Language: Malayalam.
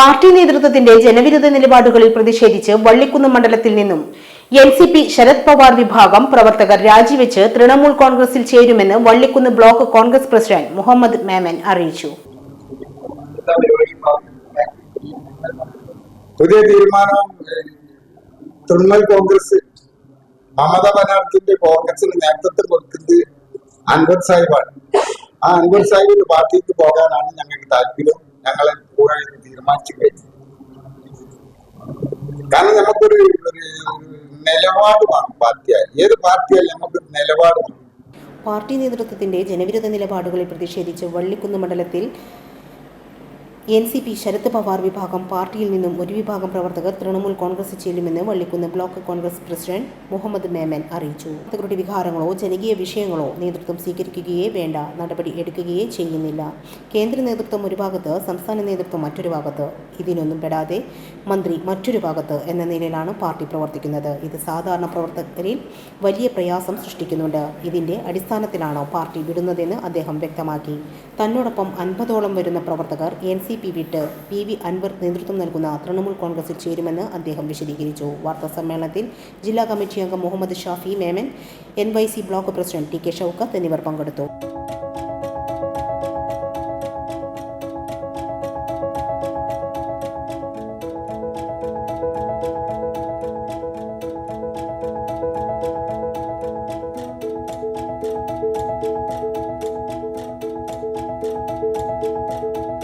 പാർട്ടി നേതൃത്വത്തിന്റെ ജനവിരുദ്ധ നിലപാടുകളിൽ പ്രതിഷേധിച്ച് വള്ളിക്കുന്ന് മണ്ഡലത്തിൽ നിന്നും N C P Sharad Pawar വിഭാഗം പ്രവർത്തകർ രാജിവെച്ച് തൃണമൂൽ കോൺഗ്രസിൽ ചേരുമെന്ന് വള്ളിക്കുന്ന് ബ്ലോക്ക് കോൺഗ്രസ് പ്രസിഡന്റ് മുഹമ്മദ് മേമൻ അറിയിച്ചു. പുതിയ തീരുമാനം തൃണമൂൽ കോൺഗ്രസ് മമത ബാനർജിന്റെ കോൺഗ്രസിന് നേതൃത്വം കൊടുക്കുന്നത് അൻവർ സാഹിബാണ്. ആ അൻവർ സാഹിബിന്റെ പാർട്ടിക്ക് പോകാനാണ് ഞങ്ങൾക്ക് താല്പര്യം. ഞങ്ങളെ പോകാൻ തീരുമാനിച്ചു കാരണം നമുക്കൊരു ഒരു നിലപാട് വേണം പാർട്ടിയായി. ഏത് പാർട്ടിയായാലും നമുക്ക് നിലപാട് വേണം? പാർട്ടി നേതൃത്വത്തിന്റെ ജനവിരുദ്ധ നിലപാടുകളിൽ പ്രതിഷേധിച്ച് വള്ളിക്കുന്ന് മണ്ഡലത്തിൽ N C P Sharad Pawar വിഭാഗം പാർട്ടിയിൽ നിന്നും ഒരു വിഭാഗം പ്രവർത്തകർ തൃണമൂൽ കോൺഗ്രസ് ചേരുമെന്ന് വള്ളിക്കുന്ന് ബ്ലോക്ക് കോൺഗ്രസ് പ്രസിഡന്റ് മുഹമ്മദ് മേമൻ അറിയിച്ചു. പ്രവർത്തകരുടെ വികാരങ്ങളോ ജനകീയ വിഷയങ്ങളോ നേതൃത്വം സ്വീകരിക്കുകയേ വേണ്ട നടപടി എടുക്കുകയേ ചെയ്യുന്നില്ല. കേന്ദ്ര നേതൃത്വം ഒരു ഭാഗത്ത് സംസ്ഥാന നേതൃത്വം മറ്റൊരു ഭാഗത്ത്. ഇതിനൊന്നും പെടാതെ മന്ത്രി മറ്റൊരു ഭാഗത്ത് എന്ന നിലയിലാണ് പാർട്ടി പ്രവർത്തിക്കുന്നത്. ഇത് സാധാരണ പ്രവർത്തകരിൽ വലിയ പ്രയാസം സൃഷ്ടിക്കുന്നുണ്ട്. ഇതിന്റെ അടിസ്ഥാനത്തിലാണോ പാർട്ടി വിടുന്നതെന്ന് അദ്ദേഹം വ്യക്തമാക്കി. തന്നോടൊപ്പം അൻപതോളം വരുന്ന പ്രവർത്തകർ എൻ സി പി വിട്ട് പി വി അൻവർ നേതൃത്വം നൽകുന്ന തൃണമൂൽ കോൺഗ്രസിൽ ചേരുമെന്ന് അദ്ദേഹം വിശദീകരിച്ചു. വാർത്താ സമ്മേളനത്തിൽ ജില്ലാ കമ്മിറ്റി അംഗം Muhammad Shafi Memon N Y C block president T K Shoukath എന്നിവർ പങ്കെടുത്തു.